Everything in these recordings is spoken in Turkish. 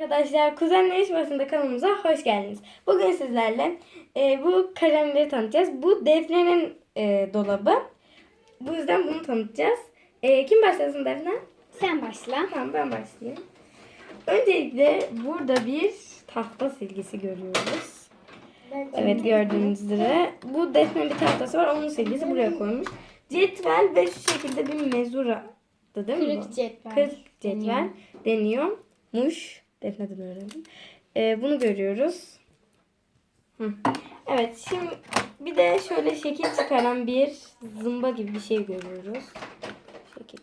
Arkadaşlar Kuzenler Yarışması'nda kanalımıza hoş geldiniz. Bugün sizlerle e, bu kalemleri tanıtacağız. Bu Defne'nin e, dolabı. Bu yüzden bunu tanıtacağız. E, kim başlasın Defne? Sen başla. Tamam ben başlayayım. Öncelikle burada bir tahta silgisi görüyoruz. Evet gördüğünüz üzere. Bu Defne'nin bir tahtası var. Onun silgisi buraya koymuş. Cetvel ve şu şekilde bir mezura. Değil mi bu? Kırık cetvel. Kırık cetvel deniyor. Muş. Defne'den öğrendim. Ee, bunu görüyoruz. Hı. Evet şimdi bir de şöyle şekil çıkaran bir zımba gibi bir şey görüyoruz. Şekilde.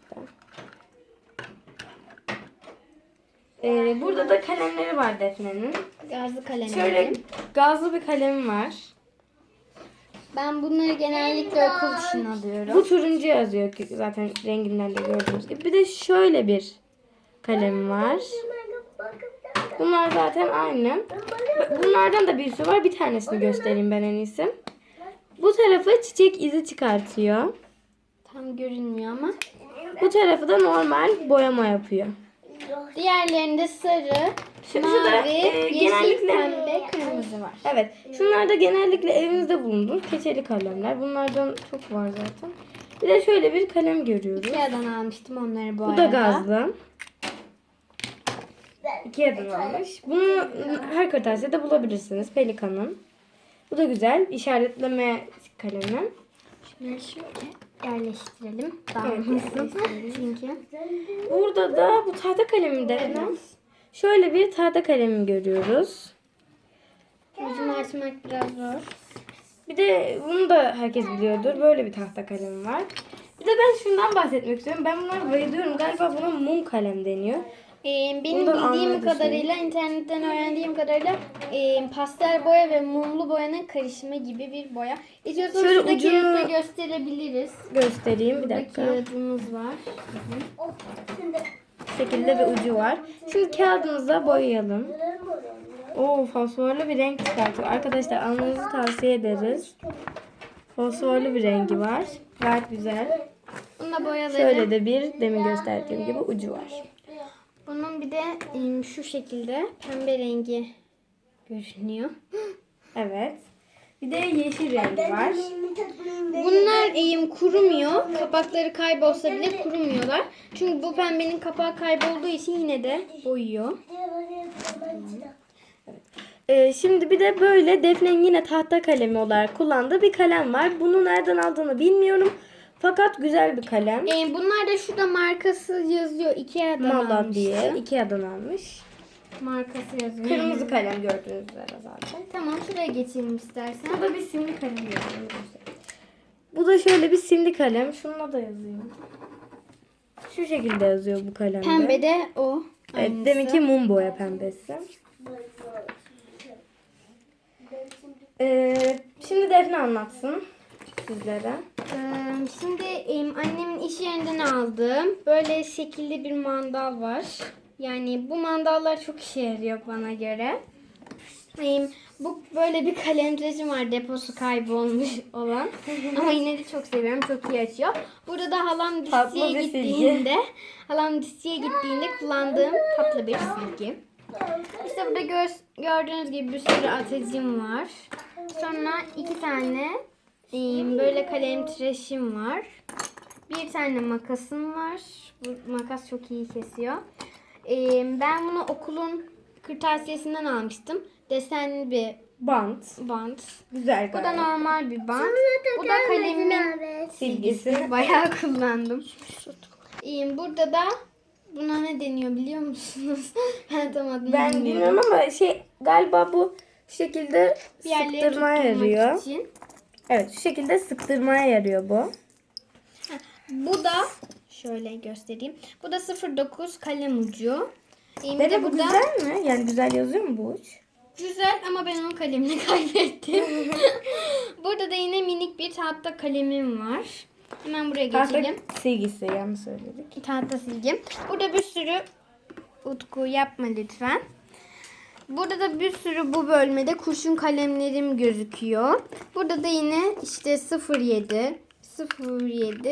Ee, burada da kalemleri var Defne'nin. Gazlı kalem. Şöyle gazlı bir kalem var. Ben bunları genellikle okul için alıyorum. Bu turuncu yazıyor ki zaten renginden de gördüğünüz gibi. Bir de şöyle bir kalem var. Bunlar zaten aynı. Bunlardan da bir sürü var. Bir tanesini göstereyim ben en iyisi. Bu tarafı çiçek izi çıkartıyor. Tam görünmüyor ama. Bu tarafı da normal boyama yapıyor. Diğerlerinde sarı, Şu- mavi, e, yeşil, genellikle- pembe, kırmızı var. Evet. Şunlar da genellikle evinizde bulunur. Keçeli kalemler. Bunlardan çok var zaten. Bir de şöyle bir kalem görüyoruz. Ikea'dan almıştım onları bu, Bu arada. da gazlı. İki adım almış. Bunu her kırtasiyede bulabilirsiniz. Pelikan'ın. Bu da güzel. İşaretleme kalemi. Şunları şöyle yerleştirelim. Daha Evet, hızlı. Çünkü. Burada da bu tahta kalemi de şöyle bir tahta kalemi görüyoruz. Ucunu açmak biraz zor. Bir de bunu da herkes biliyordur. Böyle bir tahta kalem var. Bir de ben şundan bahsetmek istiyorum. Ben bunlara bayılıyorum. Galiba buna mum kalem deniyor. Ee, benim Bundan bildiğim anladı kadarıyla, internetten öğrendiğim kadarıyla e, pastel boya ve mumlu boyanın karışımı gibi bir boya. İstiyorsanız Şöyle şurada ucunu- kağıtla gösterebiliriz. Göstereyim bir Burada dakika. kağıdımız var. Bu şekilde bir ucu var. Şimdi kağıdımıza boyayalım. Oo fosforlu bir renk çıkartıyor. Arkadaşlar almanızı tavsiye ederiz. Fosforlu bir rengi var. Gayet güzel. Bunda boyaları. Şöyle de bir demin gösterdiğim gibi ucu var. Bunun bir de e, şu şekilde pembe rengi görünüyor. Evet. Bir de yeşil rengi var. Bunlar e, kurumuyor. Kapakları kaybolsa bile kurumuyorlar. Çünkü bu pembenin kapağı kaybolduğu için yine de boyuyor. Ee, şimdi bir de böyle Defne'nin yine tahta kalemi olarak kullandığı bir kalem var. Bunu nereden aldığını bilmiyorum. Fakat güzel bir kalem. E, bunlar da şurada markası yazıyor. Ikea'dan Mala almıştım. diye Ikea'dan almış. Markası yazıyor. Kırmızı kalem gördüğünüz üzere zaten. Tamam şuraya geçelim istersen. Bu da bir simli kalem yazıyor. Bu da şöyle bir simli kalem. Şununla da yazayım. Şu şekilde yazıyor bu kalemde. Pembe de o. Evet, aynısı. deminki mum boya pembesi. Ee, şimdi Defne anlatsın sizlere. Ee, şimdi em, annemin iş yerinden aldığım böyle şekilli bir mandal var. Yani bu mandallar çok işe yarıyor bana göre. Bu böyle bir kalemtracım var deposu kaybolmuş olan. Ama yine de çok seviyorum. Çok iyi açıyor. Burada da halam dişçiye gittiğinde halam dişçiye gittiğinde kullandığım tatlı bir silgi. İşte burada gör- gördüğünüz gibi bir sürü atıcım var. Sonra iki tane böyle kalem tıraşım var. Bir tane makasım var. Bu makas çok iyi kesiyor. Ben bunu okulun kırtasiyesinden almıştım. Desenli bir Bant. bant. Güzel Bu da gayet. normal bir bant. Bu da kalemimin Silgisi. Bayağı kullandım. E, burada da buna ne deniyor biliyor musunuz? ben tam adını Ben bilmiyorum ama şey galiba bu şekilde Bir yerleri sıktırmaya tutturmak yarıyor. için. Evet şu şekilde sıktırmaya yarıyor bu. Bu da şöyle göstereyim. Bu da 09 kalem ucu. Ee, Dede de bu güzel mi? Yani güzel yazıyor mu bu uç? güzel ama ben onun kalemini kaybettim. burada da yine minik bir tahta kalemim var. Hemen buraya Tahta geçelim. silgisi yanlış söyledik. Tahta silgim. Burada bir sürü Utku yapma lütfen. Burada da bir sürü bu bölmede kurşun kalemlerim gözüküyor. Burada da yine işte 07, 07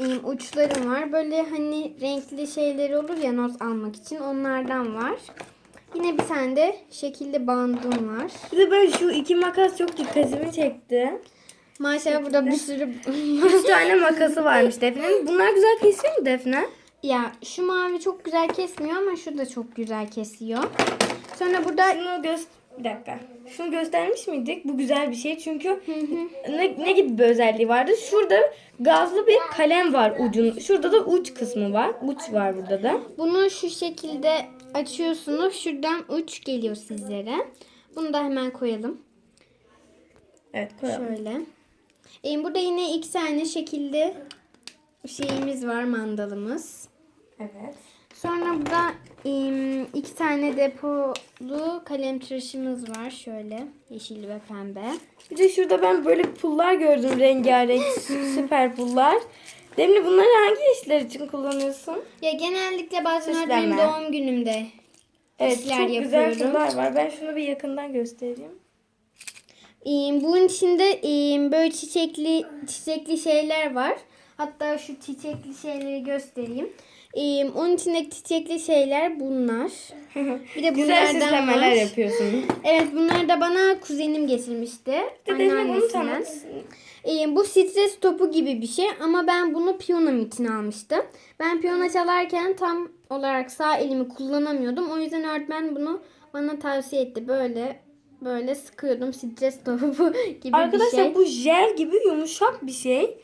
em, uçlarım var. Böyle hani renkli şeyler olur ya not almak için onlardan var. Yine bir tane de şekilli bandım var. Bir de ben şu iki makas çok dikkatimi çekti. Maşallah burada bir sürü... Üç tane makası varmış Defne'nin. Bunlar güzel kesiyor mu Defne? Ya şu mavi çok güzel kesmiyor ama şu da çok güzel kesiyor. Sonra burada Şunu göz... Bir dakika. Şunu göstermiş miydik? Bu güzel bir şey çünkü ne, ne gibi bir özelliği vardı? Şurada gazlı bir kalem var ucun. Şurada da uç kısmı var. Uç var burada da. bunu şu şekilde açıyorsunuz. Şuradan uç geliyor sizlere. Bunu da hemen koyalım. Evet koyalım. Şöyle. Ee, burada yine iki tane şekilde şeyimiz var mandalımız. Evet. Sonra burada iki tane depolu kalem tıraşımız var. Şöyle yeşil ve pembe. Bir de şurada ben böyle pullar gördüm rengarenk süper pullar. Demli bunları hangi işler için kullanıyorsun? Ya genellikle bazen benim doğum günümde Evet İşler çok güzel yapıyorum. pullar var. Ben şunu bir yakından göstereyim. Bunun içinde böyle çiçekli çiçekli şeyler var. Hatta şu çiçekli şeyleri göstereyim. Ee, onun içindeki çiçekli şeyler bunlar. Bir de güzel bunlardan süslemeler var. yapıyorsun. Evet bunları da bana kuzenim getirmişti. Bir de Defne bunu Anneannesinden. tanıt. Ee, bu stres topu gibi bir şey ama ben bunu piyanom için almıştım. Ben piyano çalarken tam olarak sağ elimi kullanamıyordum. O yüzden öğretmen bunu bana tavsiye etti. Böyle böyle sıkıyordum stres topu gibi Arkadaşlar bir şey. bu jel gibi yumuşak bir şey.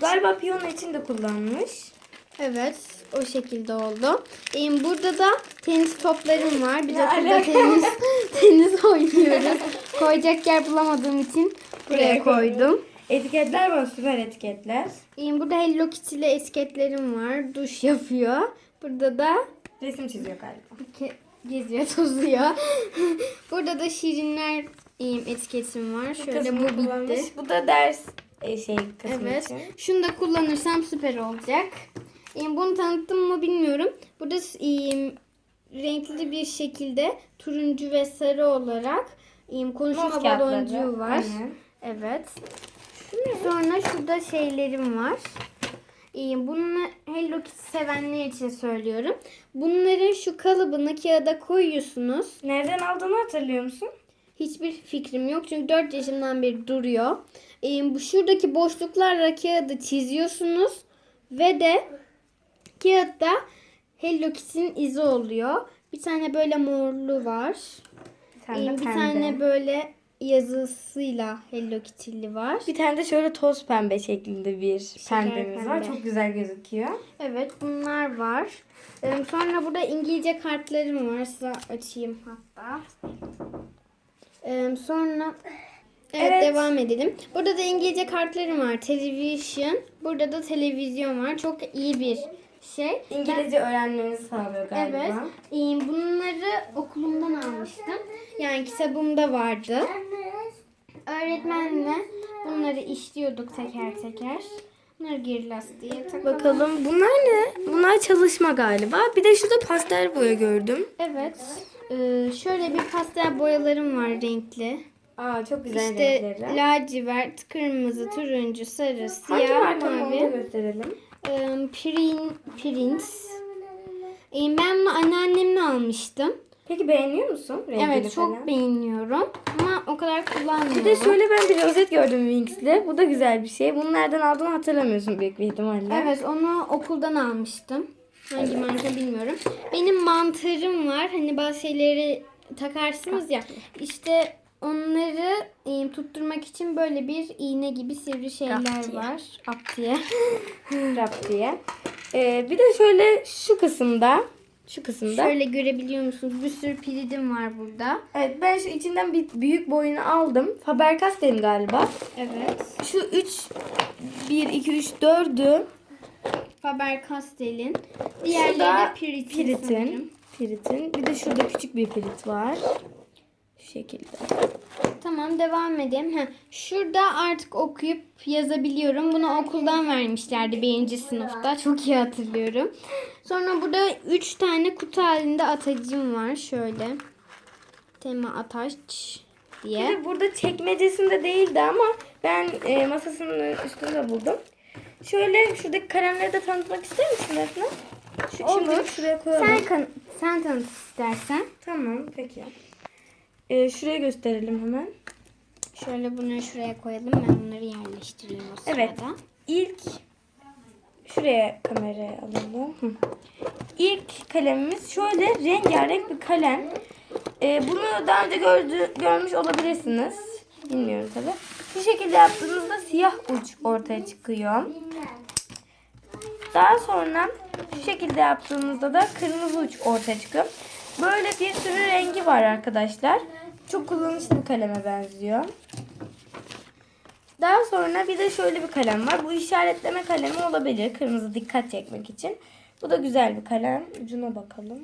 Galiba piyano için de kullanmış. Evet o şekilde oldu. Ee, burada da tenis toplarım var. Ne burada alaka? tenis, tenis oynuyoruz. Koyacak yer bulamadığım için buraya koydum. Etiketler var süper etiketler. Ee, burada Hello Kitty'li etiketlerim var. Duş yapıyor. Burada da Resim çiziyor galiba. geziyor, tozuyor. burada da şirinler e, etiketim var. Şöyle bu bitti. Bu da ders şey kısmı Evet. için. Şunu da kullanırsam süper olacak. E, bunu tanıttım mı bilmiyorum. Burada e, renkli bir şekilde turuncu ve sarı olarak e, konuşma kağıtları. baloncuğu var. Aynen. Evet. Sonra şurada şeylerim var. Ee, Bunu Hello Kitty sevenler için söylüyorum. Bunların şu kalıbını kağıda koyuyorsunuz. Nereden aldığını hatırlıyor musun? Hiçbir fikrim yok çünkü 4 yaşımdan beri duruyor. Ee, bu şuradaki boşluklarla kağıdı çiziyorsunuz ve de kağıtta Hello Kitty'nin izi oluyor. Bir tane böyle morlu var. Bir tane, Ee, bir pembe. tane böyle yazısıyla Hello Kitty'li var. Bir tane de şöyle toz pembe şeklinde bir pembemiz var. pembe. Çok güzel gözüküyor. Evet bunlar var. Ee, Sonra burada İngilizce kartlarım var. Size açayım hatta. Ee, Sonra Evet, Evet. devam edelim. Burada da İngilizce kartlarım var. Television. Burada da televizyon var. Çok iyi bir şey. İngilizce öğrenmenizi sağlıyor galiba. Evet. Ee, Bunları okulumdan almıştım. Yani kitabımda vardı. Öğretmenle bunları işliyorduk teker teker. Bunları geri lastiğe takalım. Bakalım bunlar ne? Bunlar çalışma galiba. Bir de şurada pastel boya gördüm. Evet. Ee, şöyle bir pastel boyalarım var renkli. Aa çok güzel İşte renkleri. lacivert, kırmızı, turuncu, sarı, Hangi siyah, mavi. gösterelim. Ee, Prin, Prince. Ee, ben bunu anneannemle almıştım. Peki beğeniyor musun? Rengini evet çok falan? beğeniyorum. Ama o kadar kullanmıyorum. Bir de şöyle ben bir rozet gördüm Winx'le. Bu da güzel bir şey. Bunu nereden aldığını hatırlamıyorsun büyük bir ihtimalle. Evet onu okuldan almıştım. Hangi marka bilmiyorum. Benim mantarım var. Hani bazı şeyleri takarsınız ya. İşte onları e, tutturmak için böyle bir iğne gibi sivri şeyler Raptiye. var. Aptiye. Rap diye. Ee, bir de şöyle şu kısımda şu kısımda. Şöyle görebiliyor musunuz? Bir sürü piridim var burada. Evet ben şu içinden bir büyük boyunu aldım. Faber-Castell galiba. Evet. Şu 3 1 2 3 4'ü Faber-Castell'in. Diğerleri de Pirit'in. Pirit'in. sanırım. Pirit'in. Bir de şurada küçük bir pirit var. Şu şekilde. Tamam devam edelim. Heh, şurada artık okuyup yazabiliyorum. Bunu okuldan vermişlerdi birinci sınıfta. Çok iyi hatırlıyorum. Sonra burada üç tane kutu halinde atacım var. Şöyle. Tema ataç Bir diye. de burada çekmecesinde değildi ama ben e, masasının üstünde buldum. Şöyle şuradaki kalemleri de tanıtmak ister misin Defne? Şu, şimdi Olur. şuraya koyalım. Sen, kan- sen tanıt istersen. Tamam peki. Ee, şuraya gösterelim hemen. Şöyle bunları şuraya koyalım. Ben bunları yerleştireyim o sırada. Evet. İlk şuraya kamerayı alalım. Hı. İlk kalemimiz şöyle rengarenk bir kalem. Ee, bunu daha önce gördü, görmüş olabilirsiniz. Bilmiyorum tabi. Bu şekilde yaptığınızda siyah uç ortaya çıkıyor. Daha sonra şu şekilde yaptığımızda da kırmızı uç ortaya çıkıyor. Böyle bir sürü rengi var arkadaşlar. Çok kullanışlı bir kaleme benziyor. Daha sonra bir de şöyle bir kalem var. Bu işaretleme kalemi olabilir. Kırmızı dikkat çekmek için. Bu da güzel bir kalem. Ucuna bakalım.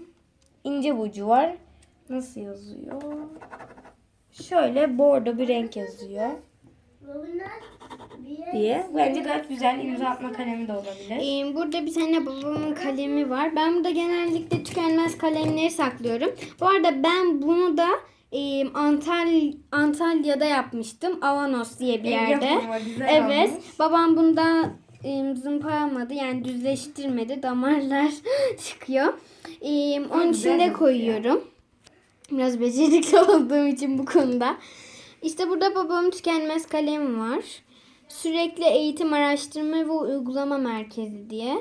İnce ucu var. Nasıl yazıyor? Şöyle bordo bir renk yazıyor diye. Bence gayet güzel imza atma kalemi de olabilir. Ee, burada bir tane babamın kalemi var. Ben burada genellikle tükenmez kalemleri saklıyorum. Bu arada ben bunu da e, Antal Antalya'da yapmıştım. Avanos diye bir yerde. güzel Evet. olmuş. Babam bunda e, zımparamadı. Yani düzleştirmedi. Damarlar çıkıyor. E, onun içinde gözüküyor. koyuyorum. Biraz becerikli olduğum için bu konuda. İşte burada babamın tükenmez kalemi var. Sürekli eğitim, araştırma ve uygulama merkezi diye.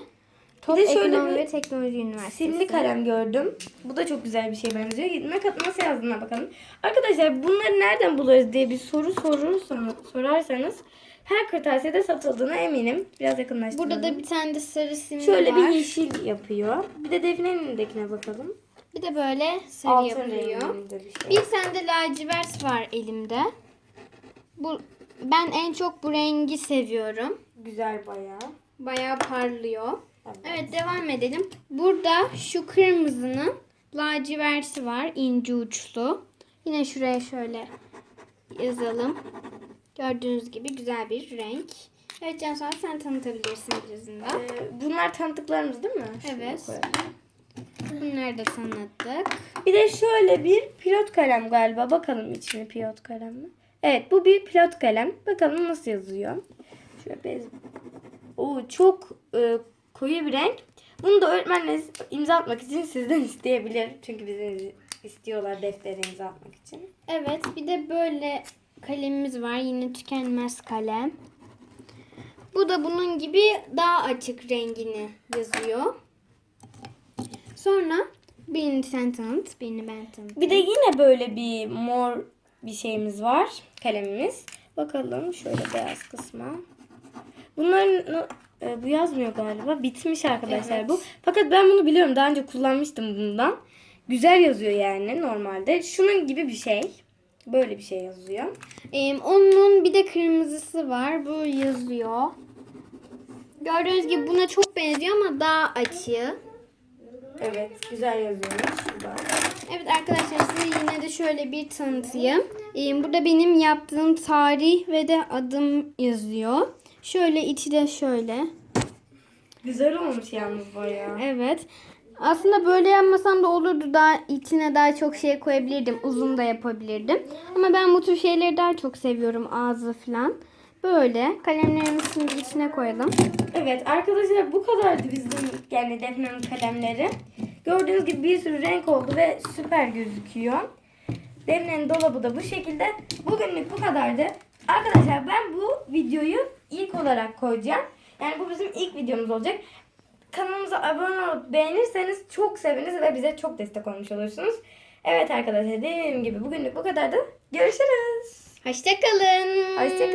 Top Bir de şöyle Ekonomi bir ve Teknoloji Üniversitesi. Simli kalem gördüm. Bu da çok güzel bir şey benziyor. Ne kat nasıl yazdığına bakalım. Arkadaşlar bunları nereden buluruz diye bir soru sorursanız, sorarsanız her kırtasiyede satıldığına eminim. Biraz yakınlaştıralım. Burada da bir tane de sarı simli Şöyle var. bir yeşil yapıyor. Bir de Defne'nin elindekine bakalım. Bir de böyle sarı Altın renginde bir şey. Bir tane de lacivert var elimde. Bu ben en çok bu rengi seviyorum. Güzel bayağı. Bayağı parlıyor. Evet. Evet devam edelim. Burada şu kırmızının laciverti var. ince uçlu. Yine şuraya şöyle yazalım. Gördüğünüz gibi güzel bir renk. Evet Cansu abi sen tanıtabilirsin birazında. Ee, bunlar tanıdıklarımız değil mi? Evet. Bunları da tanıttık. Bir de şöyle bir pilot kalem galiba. Bakalım içine pilot kalem mi? Evet bu bir pilot kalem. Bakalım nasıl yazıyor. Şöyle bez. Oo, çok e, koyu bir renk. Bunu da öğretmenleriniz imza atmak için sizden isteyebilir. Çünkü bizden istiyorlar deftere imza atmak için. Evet bir de böyle kalemimiz var. Yine tükenmez kalem. Bu da bunun gibi daha açık rengini yazıyor. Sonra birini sen tanıt, birini ben tanıt. Bir de yine böyle bir mor bir şeyimiz var. Kalemimiz. Bakalım şöyle beyaz kısma. Bunların e, bu yazmıyor galiba. Bitmiş arkadaşlar Evet. bu. Fakat ben bunu biliyorum. Daha önce kullanmıştım bundan. Güzel yazıyor yani normalde. Şunun gibi bir şey. Böyle bir şey yazıyor. Ee, onun bir de kırmızısı var. Bu yazıyor. Gördüğünüz gibi buna çok benziyor ama daha açığı. Evet, güzel yazıyormuş. Şurada. Evet arkadaşlar size yine de şöyle bir tanıtayım. Ee, burada benim yaptığım tarih ve de adım yazıyor. Şöyle içi de şöyle. Güzel olmuş yalnız bayağı. Evet. Aslında böyle yapmasam da olurdu. Daha içine daha çok şey koyabilirdim. Uzun da yapabilirdim. Ama ben bu tür şeyleri daha çok seviyorum. Ağzı falan. Böyle. Kalemlerimizi şimdi içine koyalım. Evet arkadaşlar bu kadardı bizim yani Defne'nin kalemleri. Gördüğünüz gibi bir sürü renk oldu ve süper gözüküyor. Defne'nin dolabı da bu şekilde. Bugünlük bu kadardı. Arkadaşlar ben bu videoyu ilk olarak koyacağım. Yani bu bizim ilk videomuz olacak. Kanalımıza abone olup beğenirseniz çok seviniriz ve bize çok destek olmuş olursunuz. Evet arkadaşlar dediğim gibi bugünlük bu kadardı. Görüşürüz. Hoşçakalın. Hoşçakalın.